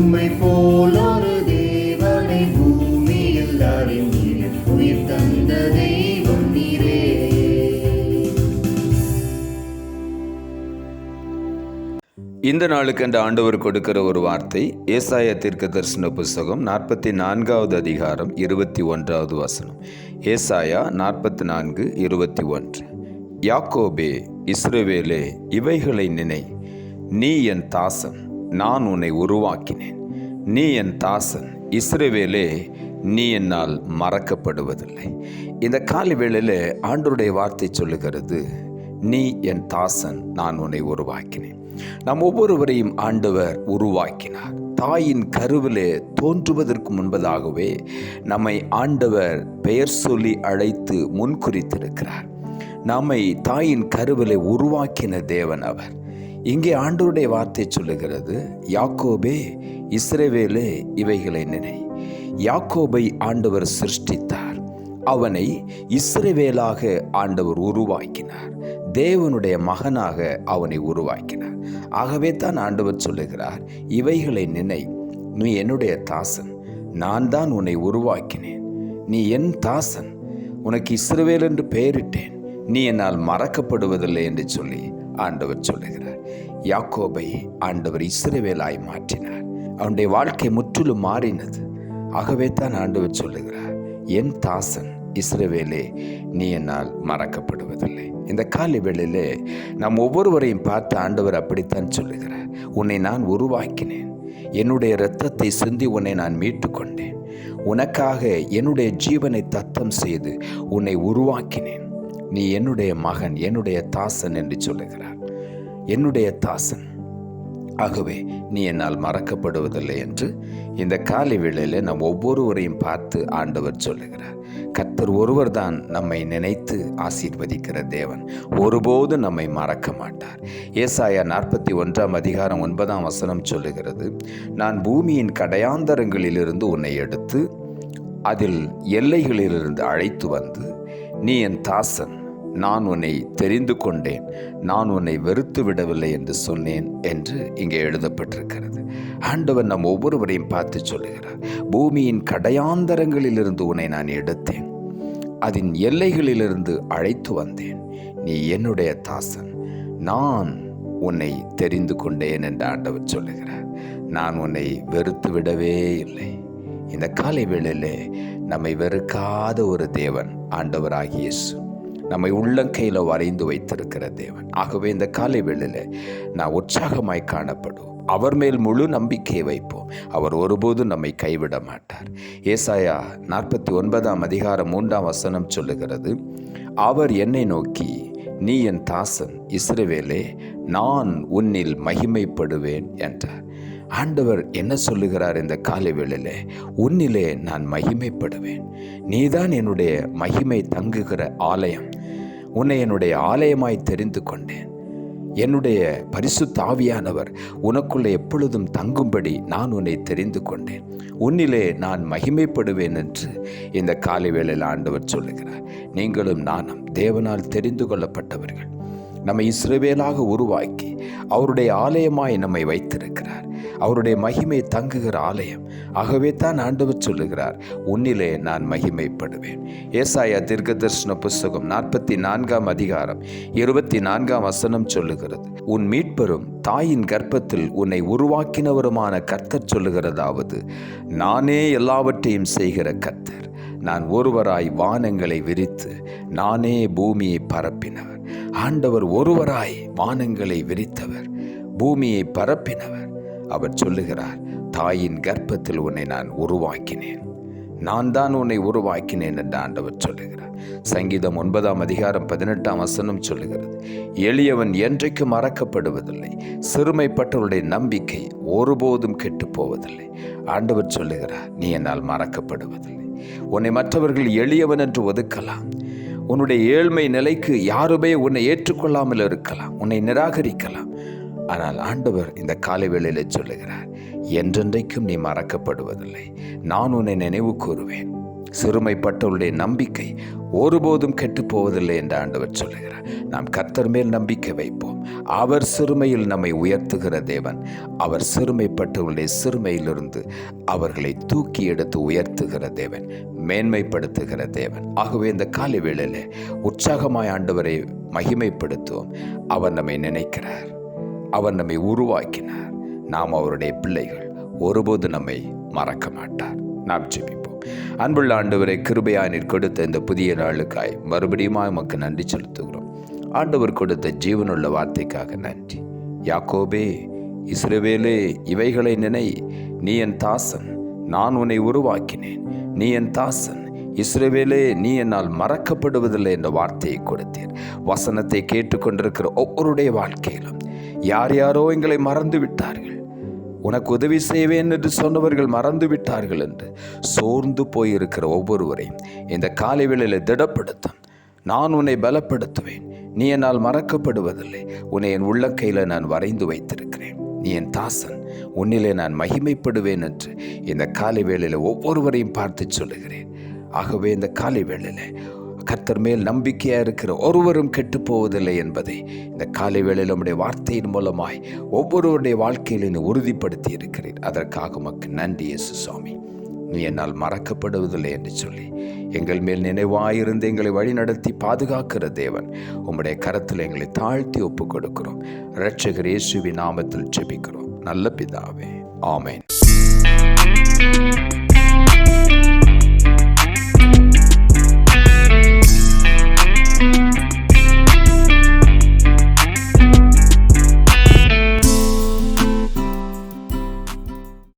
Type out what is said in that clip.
உம்மை போல் ஒரு தேவனை பூமியில் அறிந்தீர் உயிர் தந்த தெய்வம் நீரே. இந்த நாளுக்கு அந்த ஆண்டவர் கொடுக்கிற ஒரு வார்த்தை ஏசாய தீர்க்க தரிசன புஸ்தகம் நாற்பத்தி நான்காவது அதிகாரம் இருபத்தி ஒன்றாவது வசனம். ஏசாயா நாற்பத்தி நான்கு இருபத்தி ஒன்று. யாக்கோபே இஸ்ரவேலே இவைகளை நினை. நீ என் தாசன். நான் உன்னை உருவாக்கினேன். நீ என் தாசன். இஸ்ரேவேலே நீ என்னால் மறக்கப்படுவதில்லை. இந்த காலை வேளையில் ஆண்டருடைய வார்த்தை சொல்லுகிறது நீ என் தாசன் நான் உன்னை உருவாக்கினேன். நாம் ஒவ்வொருவரையும் ஆண்டவர் உருவாக்கினார். தாயின் கருவிலே தோன்றுவதற்கு முன்பதாகவே நம்மை ஆண்டவர் பெயர் சொல்லி அழைத்து முன்குறித்திருக்கிறார். நம்மை தாயின் கருவிலே உருவாக்கின தேவன் அவர். இங்கே ஆண்டவருடைய வார்த்தை சொல்லுகிறது யாக்கோபே இஸ்ரேவேலே இவைகளை நினை. யாக்கோபை ஆண்டவர் சிருஷ்டித்தார். அவனை இஸ்ரவேலாக ஆண்டவர் உருவாக்கினார். தேவனுடைய மகனாக அவனை உருவாக்கினார். ஆகவே தான் ஆண்டவர் சொல்லுகிறார் இவைகளை நினை. நீ என்னுடைய தாசன். நான் தான் உன்னை உருவாக்கினேன். நீ என் தாசன். உனக்கு இஸ்ரவேல் என்று பெயரிட்டேன். நீ என்னால் மறக்கப்படுவதில்லை என்று சொல்லி ஆண்டவர் சொல்லுகிறார். யாக்கோபை ஆண்டவர் இஸ்ரவேலாய் மாற்றினார். அவனுடைய வாழ்க்கை முற்றிலும் மாறினது. ஆகவே தான் ஆண்டவர் சொல்லுகிறார் என் தாசன் இஸ்ரவேலே நீ என்னால் மறக்கப்படுவதில்லை. இந்த காலை வேளையிலே நாம் ஒவ்வொருவரையும் பார்த்து ஆண்டவர் அப்படித்தான் சொல்லுகிறார் உன்னை நான் உருவாக்கினேன். என்னுடைய இரத்தத்தை சிந்தி உன்னை நான் மீட்டு கொண்டேன் உனக்காக என்னுடைய ஜீவனை தத்தம் செய்து உன்னை உருவாக்கினேன். நீ என்னுடைய மகன் என்னுடைய தாசன் என்று சொல்லுகிறார். என்னுடைய தாசன். ஆகவே நீ என்னால் மறக்கப்படுவதில்லை என்று இந்த காலை வேளையில் நாம் ஒவ்வொருவரையும் பார்த்து ஆண்டவர் சொல்லுகிறார். கர்த்தர் ஒருவர் தான் நம்மை நினைத்து ஆசீர்வதிக்கிற தேவன். ஒருபோது நம்மை மறக்க மாட்டார். ஏசாயா நாற்பத்தி ஒன்றாம் அதிகாரம் ஒன்பதாம் வசனம் சொல்லுகிறது நான் பூமியின் கடையாந்தரங்களிலிருந்து உன்னை எடுத்து அதில் எல்லைகளிலிருந்து அழைத்து வந்து நீ என் தாசன் நான் உன்னை தெரிந்து கொண்டேன். நான் உன்னை வெறுத்து விடவில்லை என்று சொன்னேன் என்று இங்கே எழுதப்பட்டிருக்கிறது. ஆண்டவர் நம் ஒவ்வொருவரையும் பார்த்து சொல்லுகிறார். பூமியின் கடையாந்தரங்களிலிருந்து உன்னை நான் எடுத்தேன். அதன் எல்லைகளிலிருந்து அழைத்து வந்தேன். நீ என்னுடைய தாசன். நான் உன்னை தெரிந்து கொண்டேன் என்று ஆண்டவர் சொல்லுகிறார். நான் உன்னை வெறுத்து விடவே இல்லை. இந்த காலை வேளையிலே நம்மை வெறுக்காத ஒரு தேவன் ஆண்டவராகிய இயேசு. நம்மை உள்ளங்கையில் வரைந்து வைத்திருக்கிற தேவன். ஆகவே இந்த காலை வேளையில் நான் உற்சாகமாய் காணப்படும். அவர் மேல் முழு நம்பிக்கையை வைப்போம். அவர் ஒருபோதும் நம்மை கைவிட மாட்டார். ஏசாயா நாற்பத்தி ஒன்பதாம் அதிகாரம் மூன்றாம் வசனம் சொல்லுகிறது அவர் என்னை நோக்கி நீ என் தாசன் இஸ்ரவேலே நான் உன்னில் மகிமைப்படுவேன் என்றார். ஆண்டவர் என்ன சொல்லுகிறார் இந்த காலை வேளையில்? உன்னிலே நான் மகிமைப்படுவேன். நீதான் என்னுடைய மகிமை தங்குகிற ஆலயம். உன்னை என்னுடைய ஆலயமாய் தெரிந்து கொண்டேன். என்னுடைய பரிசு தாவியானவர் உனக்குள்ளே எப்பொழுதும் தங்கும்படி நான் உன்னை தெரிந்து கொண்டேன். உன்னிலே நான் மகிமைப்படுவேன் என்று இந்த காலை வேளையில் ஆண்டவர் சொல்லுகிறார். நீங்களும் நானும் தேவனால் தெரிந்து கொள்ளப்பட்டவர்கள். நம்மை இஸ்ரவேலாக உருவாக்கி அவருடைய ஆலயமாய் நம்மை வைத்திருக்கிறார். அவருடைய மகிமை தங்குகிற ஆலயம். ஆகவே தான் ஆண்டவர் சொல்லுகிறார் உன்னிலே நான் மகிமைப்படுவேன். ஏசாயா தீர்க்க தரிசன புஸ்தகம் நாற்பத்தி நான்காம் அதிகாரம் இருபத்தி நான்காம் வசனம் சொல்லுகிறது உன் மீட்பெரும் தாயின் கர்ப்பத்தில் உன்னை உருவாக்கினவருமான கர்த்தர் சொல்லுகிறதாவது நானே எல்லாவற்றையும் செய்கிற கர்த்தர். நான் ஒருவராய் வானங்களை விரித்து நானே பூமியை பரப்பினவர். ஆண்டவர் ஒருவராய் வானங்களை விரித்தவர் பூமியை பரப்பினவர். அவர் சொல்லுகிறார் தாயின் கர்ப்பத்தில் உன்னை நான் உருவாக்கினேன். நான் தான் உன்னை உருவாக்கினேன் என்று ஆண்டவர் சொல்லுகிறார். சங்கீதம் ஒன்பதாம் அதிகாரம் பதினெட்டாம் வசனம் சொல்லுகிறது எளியவன் என்றைக்கு மறக்கப்படுவதில்லை சிறுமைப்பட்டவருடைய நம்பிக்கை ஒருபோதும் கெட்டு போவதில்லை ஆண்டவர் சொல்லுகிறார் நீ என்னால் மறக்கப்படுவதில்லை. உன்னை மற்றவர்கள் எளியவன் என்று ஒதுக்கலாம். உன்னுடைய ஏழ்மை நிலைக்கு யாருமே உன்னை ஏற்றுக்கொள்ளாமல் இருக்கலாம் உன்னை நிராகரிக்கலாம். ஆனால் ஆண்டவர் இந்த காலை வேளையில் சொல்லுகிறார் என்றென்றைக்கும் நீ மறக்கப்படுவதில்லை. நான் உன்னை நினைவு கூறுவேன். சிறுமைப்பட்டவருடைய நம்பிக்கை ஒருபோதும் கெட்டு போவதில்லை என்று ஆண்டவர் சொல்லுகிறார். நாம் கர்த்தர் மேல் நம்பிக்கை வைப்போம். அவர் சிறுமையில் நம்மை உயர்த்துகிற தேவன். அவர் சிறுமைப்பட்டவருடைய சிறுமையிலிருந்து அவர்களை தூக்கி எடுத்து உயர்த்துகிற தேவன் மேன்மைப்படுத்துகிற தேவன். ஆகவே இந்த காலை வேளையில் உற்சாகமாய் ஆண்டவரை மகிமைப்படுத்துவோம். அவர் நம்மை நினைக்கிறார். அவர் நம்மை உருவாக்கினார். நாம் அவருடைய பிள்ளைகள். ஒருபோது நம்மை மறக்க மாட்டார். நாம் ஜெபிப்போம். அன்புள்ள ஆண்டவரை கிருபையாய் நீர் கொடுத்த இந்த புதிய நாளுக்காய் மறுபடியும் உமக்கு நன்றி செலுத்துகிறோம். ஆண்டவர் கொடுத்த ஜீவனுள்ள வார்த்தைக்காக நன்றி. யாக்கோபே இஸ்ரவேலே இவைகளை நினை நீ என் தாசன் நான் உன்னை உருவாக்கினேன். நீ என் தாசன் இஸ்ரவேலே நீ என்னால் மறக்கப்படுவதில்லை என்ற வார்த்தையை கொடுத்தேன் வசனத்தை கேட்டுக்கொண்டிருக்கிற ஒவ்வொருடைய வாழ்க்கையிலும் யார் யாரோ எங்களை மறந்து விட்டார்கள் உனக்கு உதவி செய்வேன் என்று சொன்னவர்கள் மறந்து விட்டார்கள் என்று சோர்ந்து போயிருக்கிற ஒவ்வொருவரையும் இந்த காலை வேளையில் திடப்படுத்தும். நான் உன்னை பலப்படுத்துவேன். நீ என்னால் மறக்கப்படுவதில்லை. உன்னை என் உள்ளக்கையில் நான் வரைந்து வைத்திருக்கிறேன். நீ என் தாசன். உன்னிலே நான் மகிமைப்படுவேன் என்று இந்த காலை வேளையில் ஒவ்வொருவரையும் பார்த்து சொல்லுகிறேன். ஆகவே இந்த காலை வேளையில் கர்த்தர் மேல் நம்பிக்கையாக இருக்கிற ஒருவரும் கெட்டு போவதில்லை என்பதை இந்த காலை வேளையில் நம்முடைய வார்த்தையின் மூலமாய் ஒவ்வொருவருடைய வாழ்க்கையில் உறுதிப்படுத்தி இருக்கிறேன் அதற்காக உமக்கு நன்றி இயேசு சுவாமி. நீ என்னால் மறக்கப்படுவதில்லை என்று சொல்லி எங்கள் மேல் நினைவாயிருந்து எங்களை வழிநடத்தி பாதுகாக்கிற தேவன் உம்முடைய கரத்தில் எங்களை தாழ்த்தி ஒப்புக் கொடுக்கிறோம் இரட்சகர் இயேசுவி நாமத்தில் ஜெபிக்கிறோம். நல்ல பிதாவே. ஆமேன்.